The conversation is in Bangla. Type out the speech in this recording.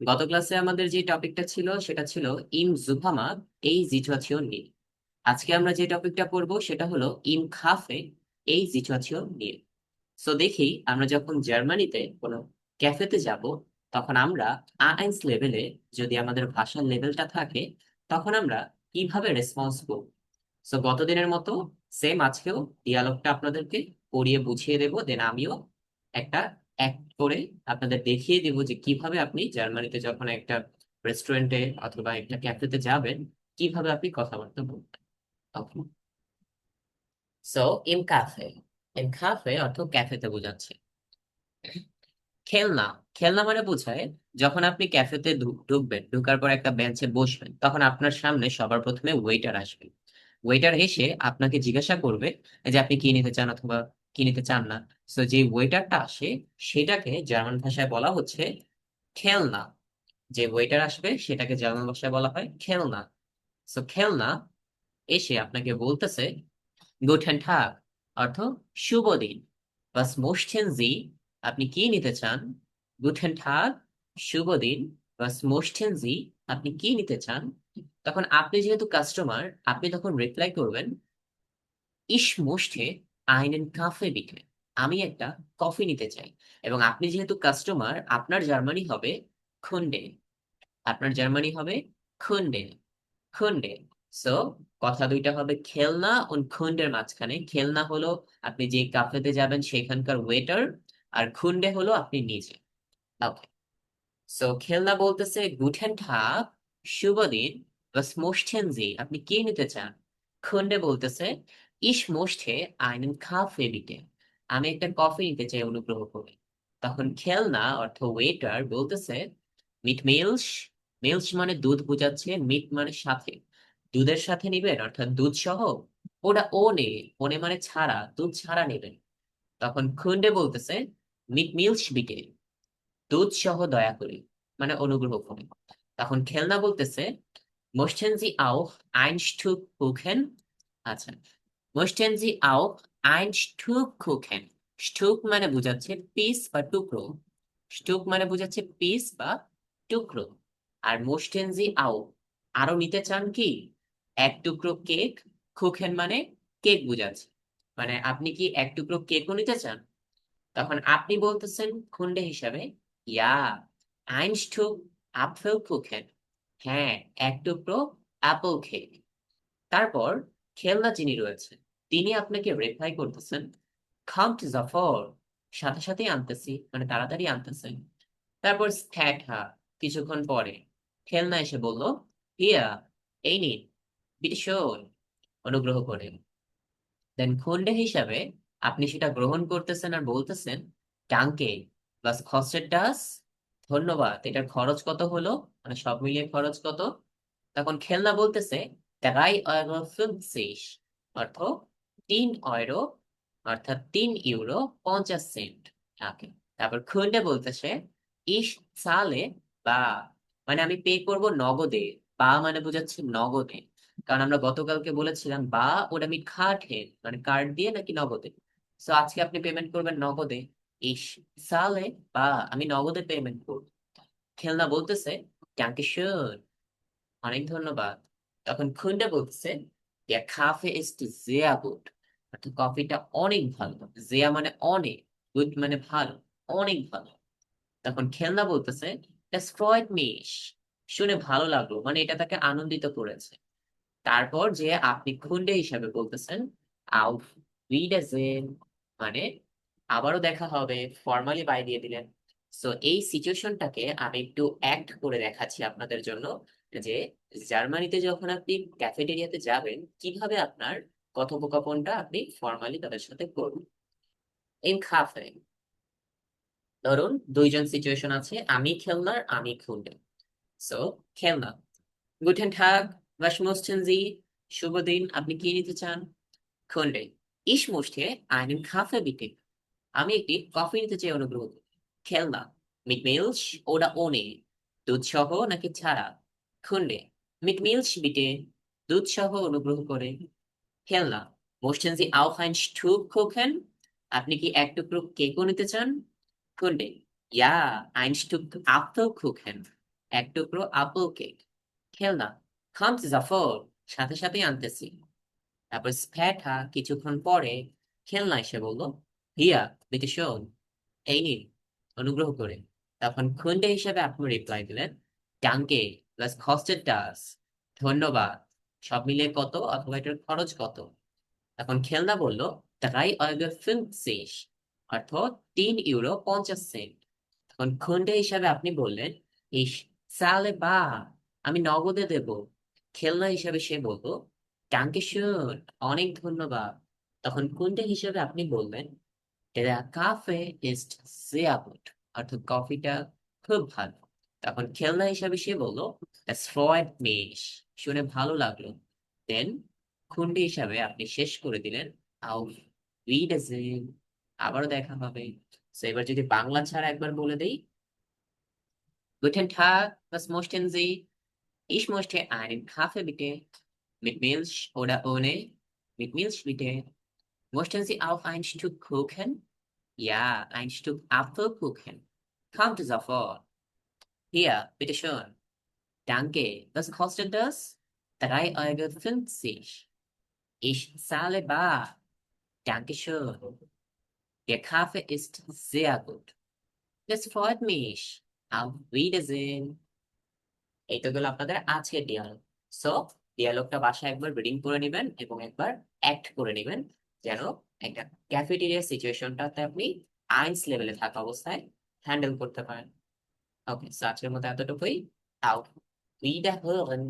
গত ক্লাসে আমাদের যে টপিকটা ছিল, সেটা ছিল ইম জুফামা এই সিচুয়েশন নিয়ে আজকে আমরা যে টপিকটা পড়ব, সেটা হলো ইম খাফে, এই সিচুয়েশন নিয়ে সো দেখি আমরা যখন জার্মানিতে কোনো ক্যাফেতে যাব, তখন আমরা আইন্স লেভেলে যদি আমাদের ভাষার লেভেলটা থাকে, তখন আমরা কীভাবে রেসপন্স করব? সো গতদিনের মতো সেম আজকেও ডিয়ালগটা আপনাদেরকে পড়িয়ে বুঝিয়ে দেবো, দেন আমিও একটা অ্যাক্ট করে আপনাদের দেখিয়ে দেবো যে কীভাবে আপনি জার্মানিতে যখন একটা রেস্টুরেন্টে অথবা একটা ক্যাফেতে যাবেন, কীভাবে আপনি কথাবার্তা বলবেন। Okay so in cafe in cafe অর্থ ক্যাফেতে বোঝাচ্ছে। খেলনা। খেলনা মানে বোঝায় যখন আপনি ক্যাফেতে ঢুকবেন, ঢুকার পর একটা বেঞ্চে বসবেন, তখন আপনার সামনে সবার প্রথমে ওয়েটার আসবে। ওয়েটার এসে আপনাকে জিজ্ঞাসা করবে যে আপনি কি নিতে চান অথবা কি নিতে চান না? সো যে ওয়েটারটা আসে, সেটাকে জার্মান ভাষায় বলা হচ্ছে খেলনা। যে ওয়েটার আসবে, সেটাকে জার্মান ভাষায় বলা হয় খেলনা। সো খেলনা এসে আপনাকে বলতেছে গুটেন ঠাক অর্থ শুভ দিন। বাস মোস্টেন জি, আপনি কি নিতে চান? গুটেন ঠাক শুভ দিন। বাস মোস্টেন জি, আপনি কি নিতে চান? তখন আপনি যেহেতু কাস্টমার আপনি তখন রিপ্লাই করবেন ইস মোস্টে আইনেন কাফে বিকে আমি একটা কফি নিতে চাই। এবং আপনি যেহেতু কাস্টমার, আপনার জার্মানি হবে খুন্ডে। আপনার জার্মানি হবে খুন্ডে। খুন্ডে। সো, কথা দুইটা হবে খেলনা ও খুন্ডের মাঝখানে। খেলনা হলো আপনি যে কাফেতে যাবেন সেখানকার ওয়েটার আর খুন্ডে হলো আপনি নিজে। ওকে সো খেলনা বলতেছে গুঠেন ঠাক শুভ দিন। বাস মোস্টেন জি আপনি কি নিতে চান? খুন্ডে বলতেছে ইস মোস্টে আইনেন কাফে বিটে আমি একটা কফি নিতে চাই অনুগ্রহ করে। তখন খেলনা, অর্থ ওয়েটার বলতেছে, মিট মিলস মিলস মানে দুধ বোঝাচ্ছে, মিট মানে সাথে। দুধের সাথে নিবেন, অর্থাৎ দুধ সহ, ওটা ও নে ওনে মানে ছাড়া, দুধ ছাড়া নেবেন তখন খুন্ডে বলতেছে, মিট মিলস বিটে, দুধ সহ দয়া করে। মানে অনুগ্রহ করে। তখন খেলনা বলতেছে মোস্টেন জি auch ein Stück আচ্ছা মোস্টেন জি ein Stück Kuchen স্টুক মানে বোঝাচ্ছে পিস বা টুকরো। স্টুক মানে বোঝাচ্ছে পিস বা টুকরো। আর মোস্টেন জি আও। আরও নিতে চান কি? এক টুকরো কেক কুখেন মানে কেক বোঝাচ্ছে। মানে আপনি কি এক টুকরো কেকও নিতে চান? তখন আপনি বলতেছেন খুন্ডে হিসাবে, ইয়া, আইন ein Stück Apfelkuchen হ্যাঁ এক টুকরো অ্যাপল কেক। তারপর খেলনা যিনি রয়েছে তিনি আপনাকে রিপ্লাই করতেছেন খামট জাফর সাথে সাথেই আনতেছি মানে তাড়াতাড়ি আনতেছেন। তারপর স্ট্যাটা কিছুক্ষণ পরে খেলনা এসে বলল হিয়া এই নিন বিটিশন অনুগ্রহ করে। দেন খুন্ডে হিসাবে আপনি সেটা গ্রহণ করতেছেন আর বলতেছেন টাঙ্কে প্লাস খসের ডাস ধন্যবাদ, এটার খরচ কত হলো? মানে সব মিলিয়ে খরচ কত? তখন খেলনা বলতেছে fünfzig অর্থ তিন ইউরো অর্থাৎ তিন ইউরো পঞ্চাশ সেন্ট ওকে তারপর খুন্ডে বলতেছে, ইস সালে বা মানে আমি পে করব নগদে। বা মানে বোঝাচ্ছে নগদে। কারণ আমরা গতকালকে বলেছিলাম, বা ওটা আমি খাটে মানে কার্ড দিয়ে নাকি নগদে? সো আজকে আপনি পেমেন্ট করবেন নগদে। ইস সালে বা, আমি নগদে পেমেন্ট করব। খেলনা বলতেছে ট্যাঙ্কি শুন অনেক ধন্যবাদ। তখন খুন্ডে বলতেছে খাফে Kaffee টু sehr gut. অর্থাৎ কফিটা অনেক ভালো। জিয়া মানে অনেক গুড মানে ভালো, অনেক ভালো। তখন খেলনা বলতেছে Das freut শুনে ভালো লাগল মানে এটা তাকে আনন্দিত করেছে। তারপর যে আপনি খুন্ডে হিসাবে বলতেছেন auf Wiedersehen মানে আবারও দেখা হবে ফর্মালি বাই দিয়ে দিলেন। সো এই সিচুয়েশনটাকে আমি একটু অ্যাক্ট করে দেখাচ্ছি আপনাদের জন্য যে, জার্মানিতে যখন আপনি ক্যাফেটেরিয়াতে যাবেন, কীভাবে আপনার কথোপকথনটা আপনি ফর্মালি তাদের সাথে করবেন ইন কাফে ধরুন দুইজন সিচুয়েশন আছে, আমি খেলনার, আমি খুন্ডে সো খেলনা। গুটেন ঠাক möchten Sie? শুভ দিন, আপনি কি নিতে চান? খুন্ডে ich möchte einen Kaffee bitte আমি একটি কফি নিতে চাই অনুগ্রহ খেলনা। Milch oder ohne দুধ সহ নাকি ছাড়া? mit Milch bitte দুধ সহ অনুগ্রহ করে। খেলনা। Sie auch ein Stück Kuchen আপনি কি এক টুকরো কেকও নিতে চান খুন্ডে ja ein Stück Apfelkuchen এক টুকরো আপেল কেক খেলনা খামস জাফর সাথে সাথেই আনতেছি তারপর স্প্যাটা কিছুক্ষণ পরে খেলনা এসে বলল হিয়া বিটে শোন এই নিন অনুগ্রহ করে তখন খুন্ডে হিসেবে আপনি রিপ্লাই দিলেন ডাঙ্কে প্লাস কস্টেড ডাস ধন্যবাদ সব মিলিয়ে কত? অথবা এটার খরচ কত? তখন খেলনা বলল drei Euro fünfzig অর্থাৎ তিন ইউরো পঞ্চাশ সেন্ট তখন খুন্ডে হিসাবে আপনি বললেন, ইস, সালে বা, আমি নগদে দেব। খেলনা হিসাবে সে বলব শুন অনেক ধন্যবাদ। তখন কুন্ডে হিসাবে আপনি বলবেন Der Kaffee ist sehr gut অর্থাৎ কফিটা খুব ভালো। তখন খেলনা হিসাবে সে বলল শুনে ভালো লাগল। দেন খুন্ডি হিসাবে আপনি শেষ করে দিলেন আউ আবারও দেখা হবে। সো এবার যদি বাংলা ছাড়া একবার বলে দেই গুটেন ঠাক বিটে মিট মিলস ওডা ওনে মিলস বিটে মোস্টেন জি আউ আইন স্টুক খুখেন ইয়া আইন স্টুক আফ খুখেন কাউন্ট ইস অফ অল Hier, bitteschön. Danke. Was kostet das? 3,50 Euro. Ich zahle bar. Dankeschön. Der Kaffee ist sehr gut. Das freut mich. Auf Wiedersehen. এই তো গেল আপনাদের আজকের ডিয়ালগ সো ডিয়ালগটা বাসায় একবার রিডিং করে নেবেন এবং একবার অ্যাক্ট করে নেবেন যেন একটা ক্যাফেটেরিয়া সিচুয়েশনটাতে আপনি আইন্স লেভেলে থাকা অবস্থায় হ্যান্ডেল করতে পারেন ওকে সো আজকের মতো এতটুকুই আউট উইডাহোরেন